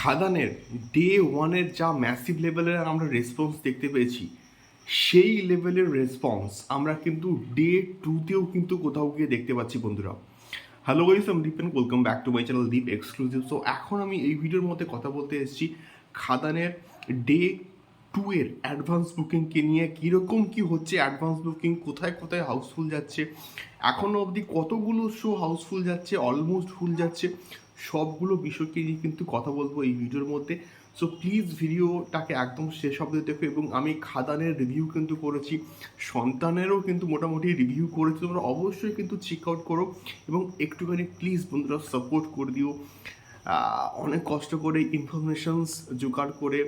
খাদানের day ওয়ানের যা massive লেভেলের আমরা রেসপন্স দেখতে পেয়েছি, সেই লেভেলের রেসপন্স আমরা কিন্তু ডে টুতেও কিন্তু কোথাও গিয়ে দেখতে পাচ্ছি বন্ধুরা। হ্যালো গাইস আমি Deep and welcome back to my channel Deep exclusive so এখন আমি এই ভিডিওর মধ্যে কথা বলতে এসেছি, খাদানের ডে টু এর অ্যাডভান্স বুকিংকে নিয়ে কীরকম কী হচ্ছে অ্যাডভান্স বুকিং কোথায় কোথায় হাউসফুল যাচ্ছে এখনও অবধি কতগুলো শো হাউসফুল যাচ্ছে অলমোস্ট ফুল যাচ্ছে, সবগুলো বিষয়কে নিয়ে কিন্তু কথা বলব এই ভিডিওর মধ্যে। সো প্লিজ ভিডিওটাকে একদম শেষ অব্দি দেখো এবং আমি খাদানের রিভিউ কিন্তু করেছি, সন্তানেরও কিন্তু মোটামুটি রিভিউ করেছি, তোমরা অবশ্যই কিন্তু চেক আউট করো এবং একটুখানি প্লিজ বন্ধুরা সাপোর্ট করে দিও। অনেক কষ্ট করে ইনফরমেশনস জোগাড় করে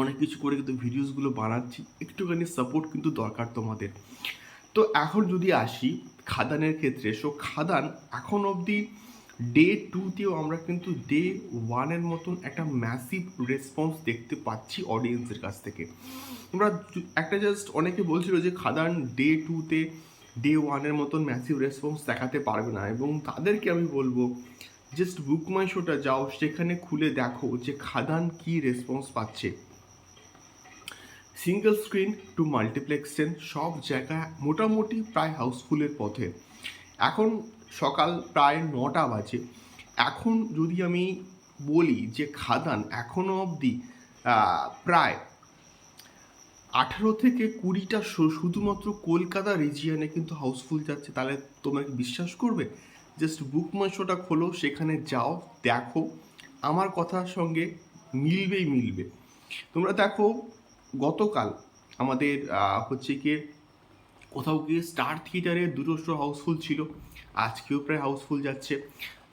অনেক কিছু করে কিন্তু ভিডিওসগুলো বানাচ্ছি। একটুখানি সাপোর্ট কিন্তু দরকার তোমাদের। তো এখন যদি আসি খাদানের ক্ষেত্রে সো খাদান এখন অবধি ডে টুতেও আমরা কিন্তু ডে ওয়ানের মতন একটা ম্যাসিভ রেসপন্স দেখতে পাচ্ছি অডিয়েন্সের কাছ থেকে। আমরা একটা জাস্ট অনেকে বলছিল যে খাদান ডে টুতে ডে ওয়ানের মতন ম্যাসিভ রেসপন্স দেখাতে পারবে না এবং তাদেরকে আমি বলব জাস্ট বুক মাই শোটা যাও, সেখানে খুলে দেখো যে খাদান কি রেসপন্স পাচ্ছে। সিঙ্গেল স্ক্রিন টু মাল্টিপ্লেক্সেন সব জায়গায় মোটামুটি প্রায় হাউসফুলের পথে। এখন সকাল প্রায় নটা বাজে। এখন যদি আমি বলি যে খাদান এখনও অবধি প্রায় আঠারো থেকে কুড়িটা শো শুধুমাত্র কলকাতা রিজিয়নে কিন্তু হাউসফুল যাচ্ছে। তাহলে তোমাকে বিশ্বাস করবে? জাস্ট বুক মাই শোটা খোলো, সেখানে যাও, দেখো। আমার কথার সঙ্গে মিলবেই মিলবে। তোমরা দেখো গতকাল আমাদের হচ্ছে গিয়ে কোথাও গিয়ে স্টার থিয়েটারে দুটো শো হাউসফুল ছিল। আজকেও প্রায় হাউসফুল যাচ্ছে।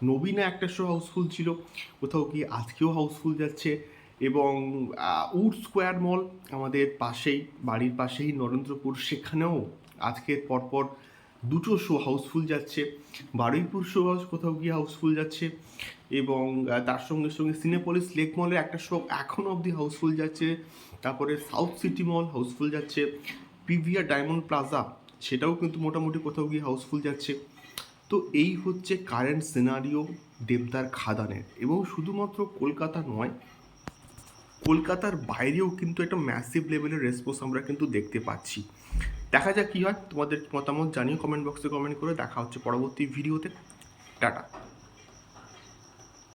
নবীনা একটা শো হাউসফুল ছিল। কোথাও গিয়ে আজকেও হাউসফুল যাচ্ছে। এবং উড স্কোয়ার মল আমাদের পাশেই, বাড়ির পাশেই নরেন্দ্রপুর, সেখানেও আজকের পরপর দুটো শো হাউসফুল যাচ্ছে। বারুইপুর শো হাউস কোথাও গিয়ে হাউসফুল যাচ্ছে এবং তার সঙ্গে সঙ্গে সিনেপলিস লেক মলে একটা শো এখনও অবধি হাউসফুল যাচ্ছে। তারপরে south city mall house full যাচ্ছে। পিভিআর ডায়মন্ড প্লাজা সেটাও কিন্তু মোটামুটি কোথাও গিয়ে হাউসফুল যাচ্ছে। তো এই হচ্ছে কারেন্ট সিনারিও দেবদার খাদানের। এবং শুধুমাত্র কলকাতা নয় কলকাতার বাইরেও কিন্তু একটা ম্যাসিভ লেভেলের রেসপন্স আমরা কিন্তু দেখতে পাচ্ছি। দেখা যাক কী হয়, তোমাদের মতামত জানিও কমেন্ট বক্সে কমেন্ট করে, দেখা হচ্ছে পরবর্তী ভিডিওতে টাটা।